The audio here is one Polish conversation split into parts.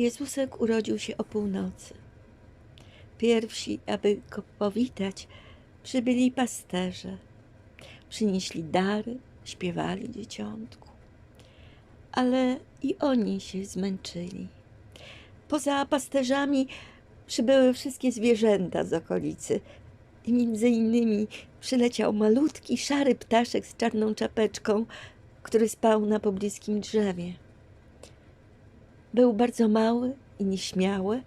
Jezusek urodził się o północy. Pierwsi, aby go powitać, przybyli pasterze. Przynieśli dary, śpiewali dzieciątku. Ale i oni się zmęczyli. Poza pasterzami przybyły wszystkie zwierzęta z okolicy. I między innymi przyleciał malutki, szary ptaszek z czarną czapeczką, który spał na pobliskim drzewie. Był bardzo mały i nieśmiały,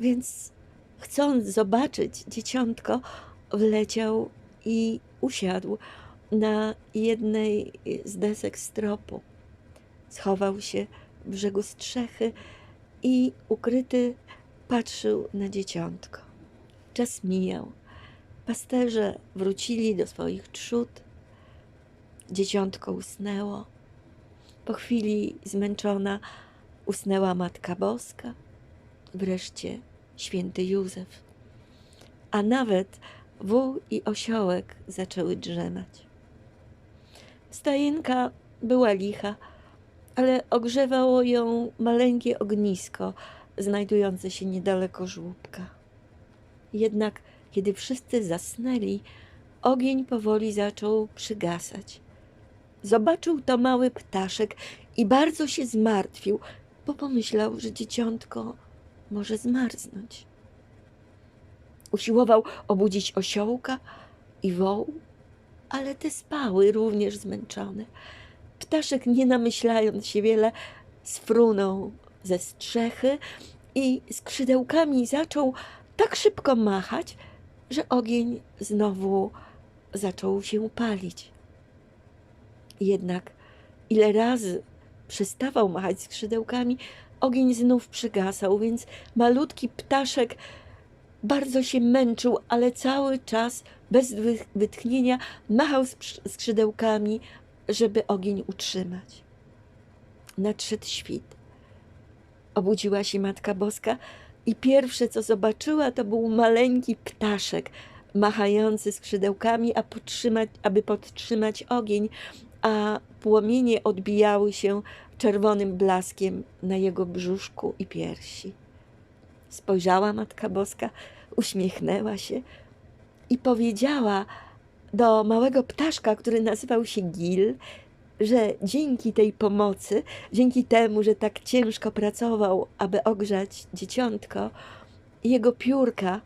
więc chcąc zobaczyć dzieciątko, wleciał i usiadł na jednej z desek stropu. Schował się w brzegu strzechy i ukryty patrzył na dzieciątko. Czas mijał. Pasterze wrócili do swoich trzód. Dzieciątko usnęło. Po chwili zmęczona usnęła Matka Boska, wreszcie święty Józef. A nawet wół i osiołek zaczęły drzemać. Stajenka była licha, ale ogrzewało ją maleńkie ognisko znajdujące się niedaleko żłóbka. Jednak kiedy wszyscy zasnęli, ogień powoli zaczął przygasać. Zobaczył to mały ptaszek i bardzo się zmartwił, bo pomyślał, że dzieciątko może zmarznąć. Usiłował obudzić osiołka i woł, ale te spały również zmęczone. Ptaszek, nie namyślając się wiele, sfrunął ze strzechy i skrzydełkami zaczął tak szybko machać, że ogień znowu zaczął się palić. Jednak ile razy przestawał machać skrzydełkami, ogień znów przygasał, więc malutki ptaszek bardzo się męczył, ale cały czas bez wy- wytchnienia machał skrzydełkami, żeby ogień utrzymać. Nadszedł świt. Obudziła się Matka Boska i pierwsze, co zobaczyła, to był maleńki ptaszek machający skrzydełkami, a podtrzymać, aby podtrzymać ogień, a płomienie odbijały się czerwonym blaskiem na jego brzuszku i piersi. Spojrzała Matka Boska, uśmiechnęła się i powiedziała do małego ptaszka, który nazywał się Gil, że dzięki tej pomocy, dzięki temu, że tak ciężko pracował, aby ogrzać dzieciątko, jego piórka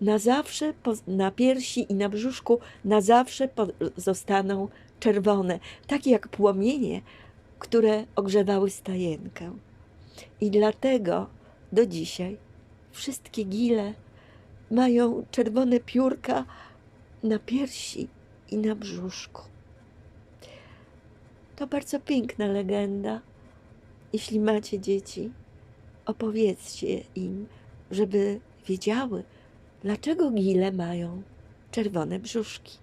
na zawsze na piersi i na brzuszku na zawsze zostaną czerwone, takie jak płomienie, które ogrzewały stajenkę. I dlatego do dzisiaj wszystkie gile mają czerwone piórka na piersi i na brzuszku. To bardzo piękna legenda. Jeśli macie dzieci, opowiedzcie im, żeby wiedziały, dlaczego gile mają czerwone brzuszki.